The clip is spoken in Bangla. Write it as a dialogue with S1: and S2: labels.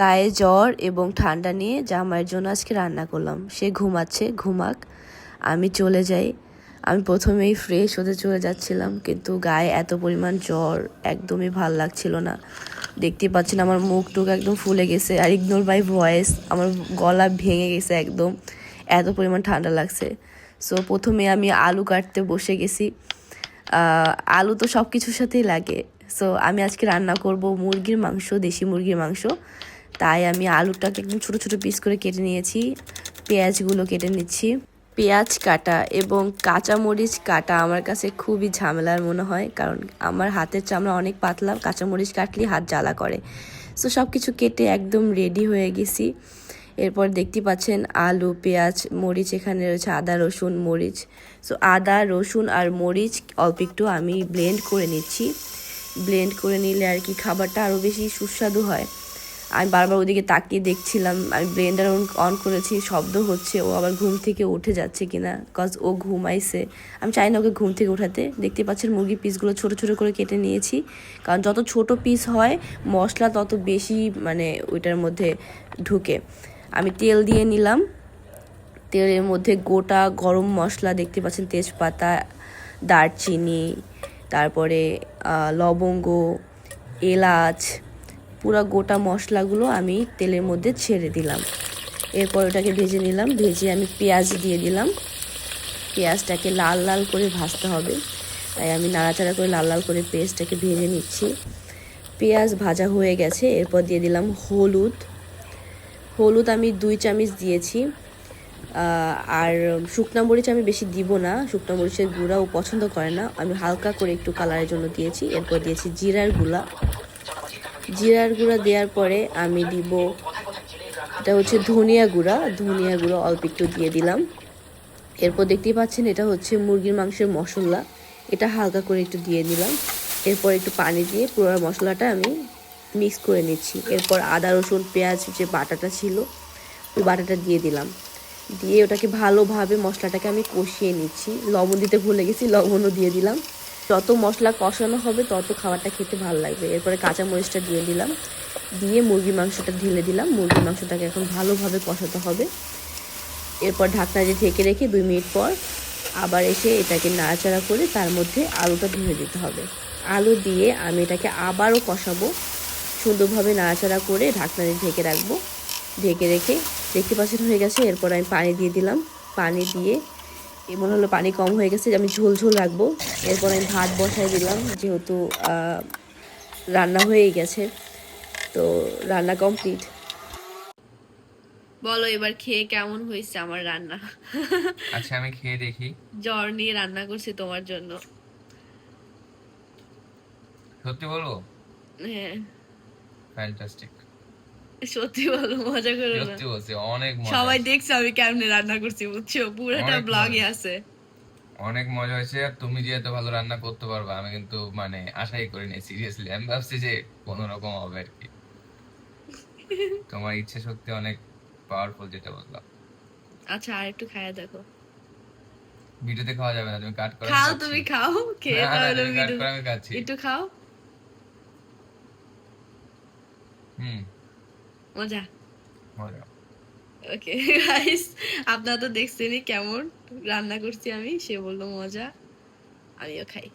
S1: গায়ে জ্বর এবং ঠান্ডা নিয়ে জামাইয়ের জন্য আজকে রান্না করলাম। সে ঘুমাচ্ছে, ঘুমাক। আমি চলে যাই। আমি প্রথমেই ফ্রেশ হতে চলে যাচ্ছিলাম, কিন্তু গায়ে এত পরিমাণ জ্বর একদমই ভালো লাগছিল না। দেখতেই পাচ্ছেন আমার মুখ টুক একদম ফুলে গেছে আর ইগনোর বাই ভয়েস আমার গলা ভেঙে গেছে একদম। এত পরিমাণ ঠান্ডা লাগছে। সো প্রথমে আমি আলু কাটতে বসে গেছি। আলু তো সব কিছুর সাথেই লাগে। সো আমি আজকে রান্না করব মুরগির মাংস, দেশি মুরগির মাংস। তাই আমি আলুটাকে একদম ছোট ছোট পিস করে কেটে নিয়েছি। পেঁয়াজগুলো কেটে নিচ্ছি। পেঁয়াজ কাটা এবং কাঁচামরিচ কাটা আমার কাছে খুবই ঝামেলার মনে হয়, কারণ আমার হাতের চামড়া অনেক পাতলা, কাঁচামরিচ কাটলে হাত জ্বালা করে। সো সব কিছু কেটে একদম রেডি হয়ে গেছি। এরপর দেখতে পাচ্ছেন আলু, পেঁয়াজ, মরিচ, এখানে রয়েছে আদা, রসুন, মরিচ। সো আদা, রসুন আর মরিচ অল্প একটু আমি ব্লেন্ড করে নিচ্ছি। ব্লেন্ড করে নিলে আর কি খাবারটা আরও বেশি সুস্বাদু হয়। আমি বারবার ওদিকে তাকিয়ে দেখছিলাম, আমি ব্লেন্ডার অন করেছি, শব্দ হচ্ছে, ও আবার ঘুম থেকে উঠে যাচ্ছে কিনা কজ ও ঘুমাইছে। আমি চাই না ওকে ঘুম থেকে উঠাতে। দেখতে পাচ্ছেন মুরগির পিসগুলো ছোট ছোট করে কেটে নিয়েছি। কারণ যত ছোট পিস হয়, মশলা তত বেশি মানে ওইটার মধ্যে ঢুকে। আমি তেল দিয়ে নিলাম। তেলের মধ্যে গোটা গরম মশলা দেখতে পাচ্ছেন, তেজপাতা, দারচিনি, তারপরে লবঙ্গ, এলাচ পুরো গোটা মশলাগুলো আমি তেলের মধ্যে ছেড়ে দিলাম। এরপর ওটাকে ভেজে নিলাম। ভেজে আমি পেঁয়াজ দিয়ে দিলাম। পেঁয়াজটাকে লাল লাল করে ভাজতে হবে। তাই আমি নাড়াচাড়া করে লাল লাল করে পেঁয়াজটাকে ভেজে নিচ্ছি। পেঁয়াজ ভাজা হয়ে গেছে। এরপর দিয়ে দিলাম হলুদ। হলুদ আমি দুই চামচ দিয়েছি। আর শুকনো মরিচ আমি বেশি দিব না। শুকনো মরিচের গুঁড়াও পছন্দ করে না। আমি হালকা করে একটু কালারের জন্য দিয়েছি। এরপর দিয়েছি জিরার গুঁড়া। জিরার গুঁড়া দেওয়ার পরে আমি দিব, এটা হচ্ছে ধনিয়া গুঁড়া ধনিয়া গুঁড়া অল্প একটু দিয়ে দিলাম। এরপর দেখতেই পাচ্ছেন এটা হচ্ছে মুরগির মাংসের মশলা, এটা হালকা করে একটু দিয়ে দিলাম। এরপর একটু পানি দিয়ে পুরো মশলাটা আমি মিক্স করে নিচ্ছি। এরপর আদা, রসুন, পেঁয়াজ, যে বাটাটা ছিল, ওই বাটাটা দিয়ে দিলাম। দিয়ে ওটাকে ভালোভাবে মশলাটাকে আমি কষিয়ে নিচ্ছি। লবণ দিতে ভুলে গেছি, লবণও দিয়ে দিলাম। যত মশলা কষানো হবে, তত খাবারটা খেতে ভালো লাগবে। এরপরে কাঁচা মরিচটা দিয়ে দিলাম। দিয়ে মুরগির মাংসটা ঢেলে দিলাম। মুরগির মাংসটাকে এখন ভালোভাবে কষাতে হবে। এরপর ঢাকনা দিয়ে ঢেকে রেখে দুই মিনিট পর আবার এসে এটাকে নাড়াচাড়া করে তার মধ্যে আলুটা ধুয়ে দিতে হবে। আলু দিয়ে আমি এটাকে আবারও কষাবো। সুন্দরভাবে নাড়াচাড়া করে ঢাকনা দিয়ে ঢেকে রাখব। ঢেকে রেখে দেখতে পাচ্ছেন হয়ে গেছে। এরপর আমি পানি দিয়ে দিলাম। পানি দিয়ে মনে হলো পানি কম হয়ে গেছে আমি ঝোল ঝোল রাখব। এরপর আমি ভাত বসাই দিলাম যেহেতু রান্না হয়েই গেছে। তো রান্না কমপ্লিট। বলো এবার খেয়ে কেমন হয়েছে আমার রান্না?
S2: আচ্ছা আমি খেয়ে দেখি।
S1: জ্বর নিয়ে রান্না করছি তোমার জন্য।
S2: সত্যি বলব?
S1: হ্যাঁ।
S2: ফ্যান্টাস্টিক
S1: সত্যি বলো মজা করো না।
S2: সত্যি বলছি অনেক মজা
S1: সবাই দেখছে আমি কেমনে রান্না করছি বুঝছ? পুরোটা ব্লগে আছে।
S2: অনেক মজা হয়েছে আর তুমি যে এত ভালো রান্না করতে পারবে আমি কিন্তু মানে আশাই করিনি সিরিয়াসলি আমি ভাবছি যে কোনো রকম হবে আর কি। তোমার ইচ্ছে সত্যি অনেক পাওয়ারফুল যেটা বললাম।
S1: আচ্ছা আর একটু খায়া দেখো।
S2: ভিডিওতে খাওয়া যাবে না তুমি কাট করে
S1: খাও তুমি খাও খেয়ে তাহলে
S2: কাট
S1: video-
S2: করে আমি খাচ্ছি।
S1: একটু খাও।
S2: হুম।
S1: মজা?
S2: মজা।
S1: ওকে গাইস আপনারা তো দেখছেনই কেমন রান্না করছি আমি সে বলল মজা আমিও খাই।